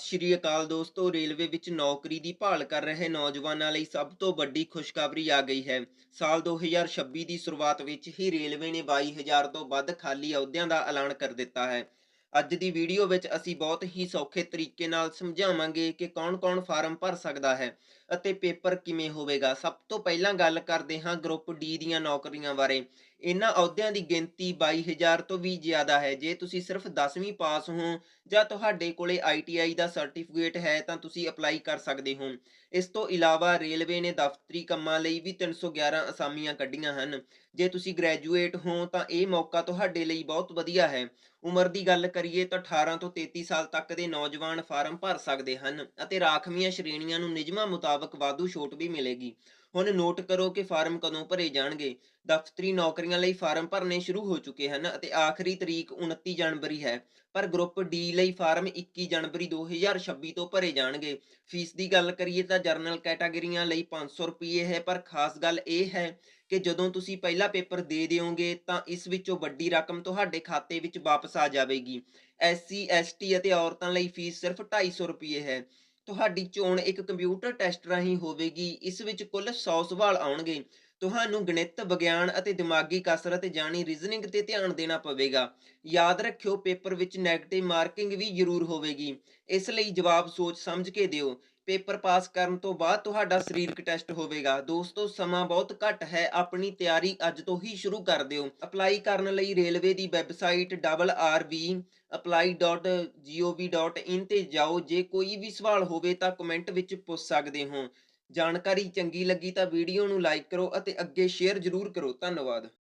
ਸਤਿ ਸ਼੍ਰੀ ਅਕਾਲ ਦੋਸਤੋ। ਰੇਲਵੇ ਵਿੱਚ ਨੌਕਰੀ ਦੀ ਭਾਲ ਕਰ ਰਹੇ ਨੌਜਵਾਨਾਂ ਲਈ ਸਭ ਤੋਂ ਵੱਡੀ ਖੁਸ਼ਖਬਰੀ ਆ ਗਈ ਹੈ। ਸਾਲ 2026 ਦੀ ਸ਼ੁਰੂਆਤ ਵਿੱਚ ਹੀ ਰੇਲਵੇ ਨੇ 22000 ਤੋਂ ਵੱਧ ਖਾਲੀ ਅਹੁਦਿਆਂ ਦਾ ਐਲਾਨ ਕਰ ਦਿੱਤਾ ਹੈ। ਅੱਜ ਦੀ ਵੀਡੀਓ ਵਿੱਚ ਅਸੀਂ ਬਹੁਤ ਹੀ ਸੌਖੇ ਤਰੀਕੇ ਨਾਲ ਸਮਝਾਵਾਂਗੇ ਕਿ ਕੌਣ-ਕੌਣ ਫਾਰਮ ਭਰ ਸਕਦਾ ਹੈ ਅਤੇ ਪੇਪਰ ਕਿਵੇਂ ਹੋਵੇਗਾ। ਸਭ ਤੋਂ ਪਹਿਲਾਂ ਗੱਲ ਕਰਦੇ ਹਾਂ ਗਰੁੱਪ ਡੀ ਦੀਆਂ ਨੌਕਰੀਆਂ ਬਾਰੇ। ਇਹਨਾਂ ਅਹੁਦਿਆਂ ਦੀ ਗਿਣਤੀ 22000 ਤੋਂ ਵੀ ਜ਼ਿਆਦਾ ਹੈ। ਜੇ ਤੁਸੀਂ ਸਿਰਫ 10ਵੀਂ ਪਾਸ ਹੋ ਜਾਂ ਤੁਹਾਡੇ ਕੋਲੇ ITI ਦਾ ਸਰਟੀਫਿਕੇਟ ਹੈ ਤਾਂ ਤੁਸੀਂ ਅਪਲਾਈ ਕਰ ਸਕਦੇ ਹੋ। ਇਸ ਤੋਂ ਇਲਾਵਾ ਰੇਲਵੇ ਨੇ ਦਫ਼ਤਰੀ ਕੰਮਾਂ ਲਈ ਵੀ 311 ਅਸਾਮੀਆਂ ਕੱਢੀਆਂ ਹਨ। ਜੇ ਤੁਸੀਂ ਗ੍ਰੈਜੂਏਟ ਹੋ ਤਾਂ ਇਹ ਮੌਕਾ ਤੁਹਾਡੇ ਲਈ ਬਹੁਤ ਵਧੀਆ ਹੈ। ਉਮਰ ਦੀ ਗੱਲ ਕਰੀਏ ਤਾਂ 18 ਤੋਂ 33 ਸਾਲ ਤੱਕ ਦੇ ਨੌਜਵਾਨ ਫਾਰਮ ਭਰ ਸਕਦੇ ਹਨ ਅਤੇ ਰਾਖਵੀਆਂ ਸ਼੍ਰੇਣੀਆਂ ਨੂੰ ਨਿਯਮਾਂ ਮੁਤਾਬਕ ਵਾਧੂ ਛੋਟ ਵੀ ਮਿਲੇਗੀ। ਹੁਣ ਨੋਟ ਕਰੋ ਕਿ ਫਾਰਮ ਕਦੋਂ ਭਰੇ ਜਾਣਗੇ। ਦਫ਼ਤਰੀ ਨੌਕਰੀਆਂ ਲਈ ਫਾਰਮ ਭਰਨੇ ਸ਼ੁਰੂ ਹੋ ਚੁੱਕੇ ਹਨ ਅਤੇ ਆਖਰੀ ਤਰੀਕ 29 ਜਨਵਰੀ ਹੈ। ਪਰ ਗਰੁੱਪ ਡੀ ਲਈ ਫਾਰਮ 21 ਜਨਵਰੀ 2026 ਤੋਂ ਭਰੇ ਜਾਣਗੇ। ਫੀਸ ਦੀ ਗੱਲ ਕਰੀਏ ਤਾਂ ਜਰਨਲ ਕੈਟਾਗਰੀਆਂ ਲਈ 500 ਰੁਪਏ ਹੈ, ਪਰ ਖਾਸ ਗੱਲ ਇਹ ਹੈ ਕਿ ਜਦੋਂ ਤੁਸੀਂ ਪਹਿਲਾ ਪੇਪਰ ਦੇ ਦਿਓਗੇ ਤਾਂ ਇਸ ਵਿੱਚੋਂ ਵੱਡੀ ਰਕਮ ਤੁਹਾਡੇ ਖਾਤੇ ਵਿੱਚ ਵਾਪਸ ਆ ਜਾਵੇਗੀ। ਐਸਸੀ ਐਸਟੀ ਅਤੇ ਔਰਤਾਂ ਲਈ ਫੀਸ ਸਿਰਫ 250 ਰੁਪਏ ਹੈ। ਤੁਹਾਡੀ ਚੋਣ ਇੱਕ ਕੰਪਿਊਟਰ ਟੈਸਟ ਰਾਹੀਂ ਹੋਵੇਗੀ, ਇਸ ਵਿੱਚ ਕੁੱਲ 100 ਸਵਾਲ ਆਉਣਗੇ। ਤੁਹਾਨੂੰ ਗਣਿਤ, ਵਿਗਿਆਨ ਅਤੇ ਦਿਮਾਗੀ ਕਸਰਤ ਜਾਣੀ ਰੀਜ਼ਨਿੰਗ ਤੇ ਧਿਆਨ ਦੇਣਾ ਪਵੇਗਾ। ਯਾਦ ਰੱਖਿਓ, ਪੇਪਰ ਵਿੱਚ 네ਗੇਟਿਵ ਮਾਰਕਿੰਗ ਵੀ ਜ਼ਰੂਰ ਹੋਵੇਗੀ। ਇਸ ਲਈ ਜਵਾਬ ਸੋਚ ਸਮਝ ਕੇ ਦਿਓ। ਪੇਪਰ ਪਾਸ ਕਰਨ ਤੋਂ ਬਾਅਦ ਤੁਹਾਡਾ ਸਰੀਰਕ ਟੈਸਟ ਹੋਵੇਗਾ। ਦੋਸਤੋ, ਸਮਾਂ ਬਹੁਤ ਘੱਟ ਹੈ। ਆਪਣੀ ਤਿਆਰੀ ਅੱਜ ਤੋਂ ਹੀ ਸ਼ੁਰੂ ਕਰ ਦਿਓ। ਅਪਲਾਈ ਕਰਨ ਲਈ ਰੇਲਵੇ ਦੀ ਵੈਬਸਾਈਟ www.apply.gov.in ਤੇ ਜਾਓ। ਜੇ ਕੋਈ ਵੀ ਸਵਾਲ ਹੋਵੇ ਤਾਂ ਕਮੈਂਟ ਵਿੱਚ ਪੁੱਛ ਸਕਦੇ ਹੋ। ਜਾਣਕਾਰੀ ਚੰਗੀ ਲੱਗੀ ਤਾਂ ਵੀਡੀਓ ਨੂੰ ਲਾਈਕ ਕਰੋ ਅਤੇ ਅੱਗੇ ਸ਼ੇਅਰ ਜ਼ਰੂਰ ਕਰੋ। ਧੰਨਵਾਦ।